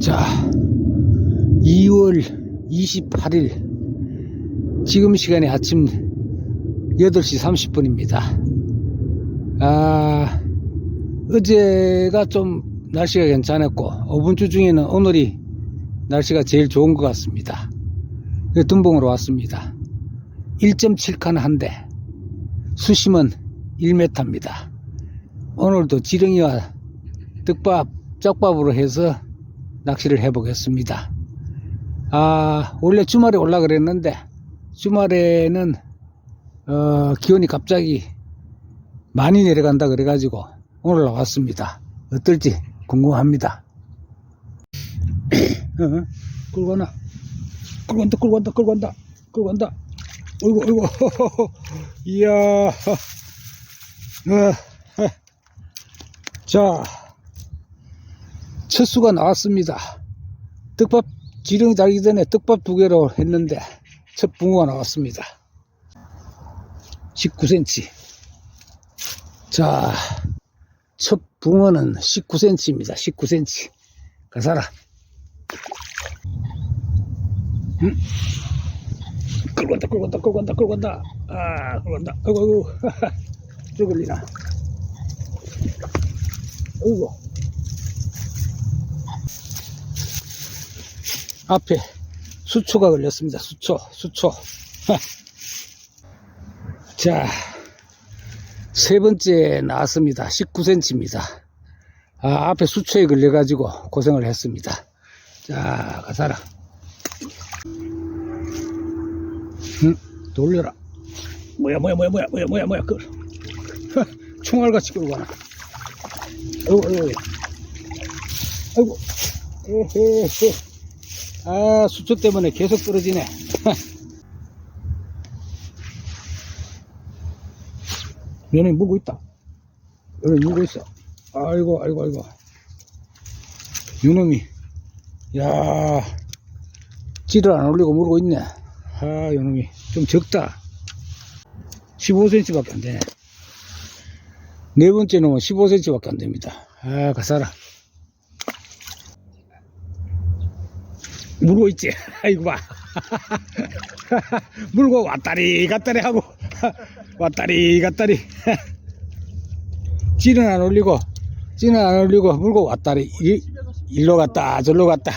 자, 2월 28일 지금 시간이 아침 8시 30분입니다. 아, 어제가 좀 날씨가 괜찮았고 5분주 중에는 오늘이 날씨가 제일 좋은 것 같습니다. 둔봉으로 왔습니다. 1.7칸 한 대, 수심은 1m입니다. 오늘도 지렁이와 떡밥, 쩍밥으로 해서 낚시를 해보겠습니다. 아, 원래 주말에 올라 그랬는데, 주말에는, 어, 기온이 갑자기 많이 내려간다 그래가지고 오늘 나왔습니다. 어떨지 궁금합니다. 어, 끌고 가나? 끌고 간다, 끌고 간다, 끌고 간다, 끌고 간다. 어이구, 어이구, 이야. 어, 어. 자, 첫 수가 나왔습니다. 떡밥 지렁이 달기 전에 떡밥 두 개로 했는데 첫 붕어가 나왔습니다. 19cm. 자, 첫 붕어는 19cm입니다. 19cm. 가사라. 음? 끌고 간다, 끌고 간다, 끌고 간다, 끌고 간다. 아, 끌고 간다. 아이고, 아이고. 쭈글리나. 어이구. 앞에 수초가 걸렸습니다. 수초, 수초. 자, 세 번째 나왔습니다. 19cm입니다. 아, 앞에 수초에 걸려가지고 고생을 했습니다. 자, 가사라. 응? 돌려라. 뭐야, 뭐야, 뭐야, 뭐야, 뭐야, 뭐야, 뭐야, 그, 총알같이 끌고 가나. 아이고, 아이고, 아이고, 에헤헤. 아, 수초 때문에 계속 떨어지네. 얘네 물고 있다. 얘네 물고 있어. 아이고, 아이고, 아이고. 요놈이, 야, 찌를 안 올리고 물고 있네. 아, 요놈이 좀 적다. 15cm 밖에 안 되네. 네 번째 놈은 15cm 밖에 안 됩니다. 아, 가사라. 물고 있지. 아이고 봐. 물고 왔다리 갔다리 하고 왔다리 갔다리. 찌는 안 올리고 찌는 안 올리고 물고 왔다리 이, 일로 갔다 저로 갔다.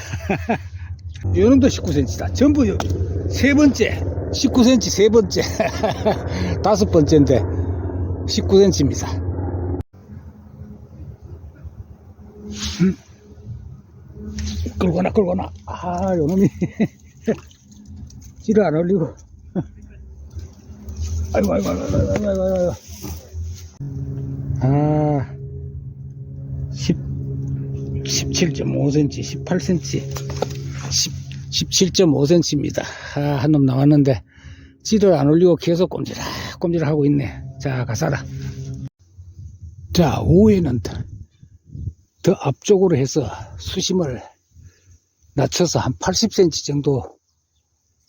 요놈도 19cm다. 전부 요- 세 번째 19cm 세 번째 다섯 번째인데 19cm입니다. 끌거나 끌거나 아 요놈이. 찌를 안 올리고. 아이고 아이고 아이고 아이고 아이고 아이고 아 10, 17.5cm 18cm 10, 17.5cm입니다. 아, 한 놈 나왔는데 찌를 안 올리고 계속 꼼지락 꼼지락 하고 있네. 자 가사라 자 오후에는 더, 더 앞쪽으로 해서 수심을 낮춰서 한 80cm 정도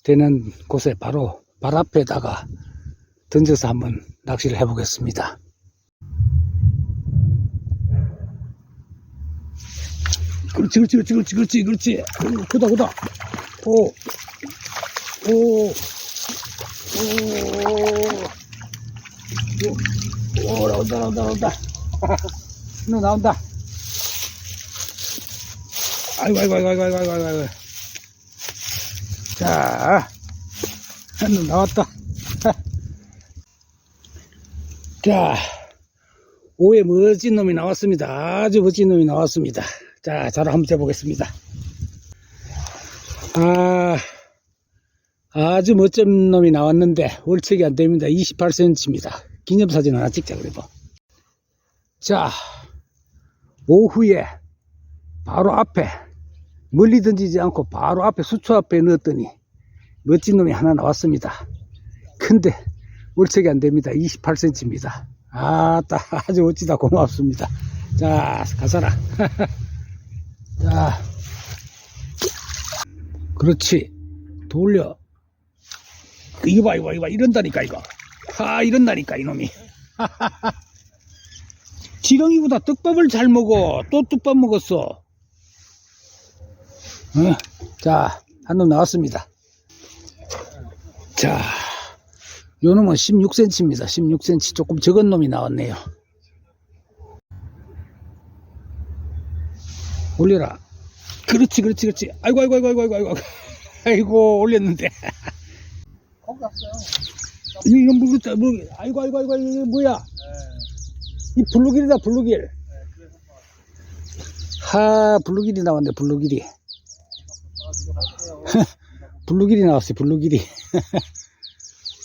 되는 곳에 바로 발 앞에다가 던져서 한번 낚시를 해보겠습니다. 그렇지, 그렇지, 그렇지, 그렇지, 그렇지, 그렇지. 오, 그다, 그다. 오, 오, 오, 오, 나온다, 나온다, 나온다. 너 나온다. 아이고, 아이고, 아이고, 아이고, 아이고, 아이고, 아이고. 자, 한놈 나왔다. 자, 오에 멋진 놈이 나왔습니다. 아주 멋진 놈이 나왔습니다. 자, 자로 한번 재보겠습니다. 아, 아주 멋진 놈이 나왔는데, 월척이 안 됩니다. 28cm입니다. 기념사진 하나 찍자, 그래도. 자, 오후에 바로 앞에 멀리 던지지 않고 바로 앞에 수초 앞에 넣었더니 멋진 놈이 하나 나왔습니다. 근데 월척이 안 됩니다. 28cm입니다. 아따 아주 멋지다 고맙습니다. 자 가사라. 자 그렇지 돌려. 이거 봐 이거 봐 이거 봐 이런다니까 이거. 아 이런다니까 이놈이. 지렁이보다 떡밥을 잘 먹어. 또 떡밥 먹었어. 어, 자, 한 놈 나왔습니다. 자, 요 놈은 16cm입니다. 16cm. 조금 적은 놈이 나왔네요. 올려라. 그렇지, 그렇지, 그렇지. 아이고, 아이고, 아이고, 아이고, 아이고, 아이고. 올렸는데. 거기 갔어요. 이거, 물, 물, 아이고, 아이고, 아이고, 이거 뭐야? 네. 이 블루길이다, 블루길. 네, 하, 블루길이 나왔네, 블루길이. 갈게요. 블루길이 나왔어요, 블루길이.